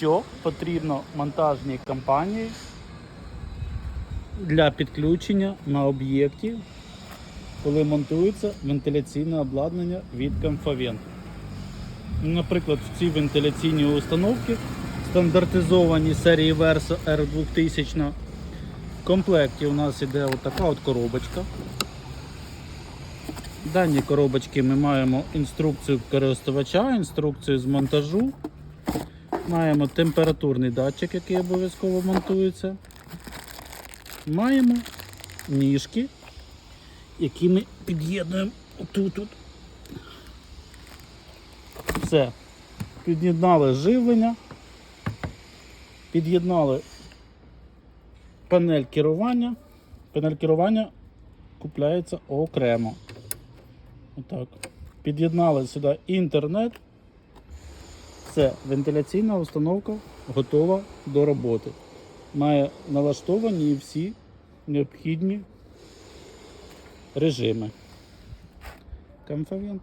що потрібно монтажній компанії для підключення на об'єкті, коли монтується вентиляційне обладнання від Comfavent. Наприклад, в цій вентиляційній установці стандартизовані серії Verso R2000 в комплекті у нас іде отака от коробочка. В даній коробочці ми маємо інструкцію користувача, інструкцію з монтажу. Маємо температурний датчик, який обов'язково монтується. Маємо ніжки, які ми під'єднуємо отут. -от. Все. Під'єднали живлення, під'єднали панель керування. Панель керування купляється окремо. Отак. Під'єднали сюди інтернет. Все, вентиляційна установка готова до роботи. Має налаштовані всі необхідні режими. Комфавент.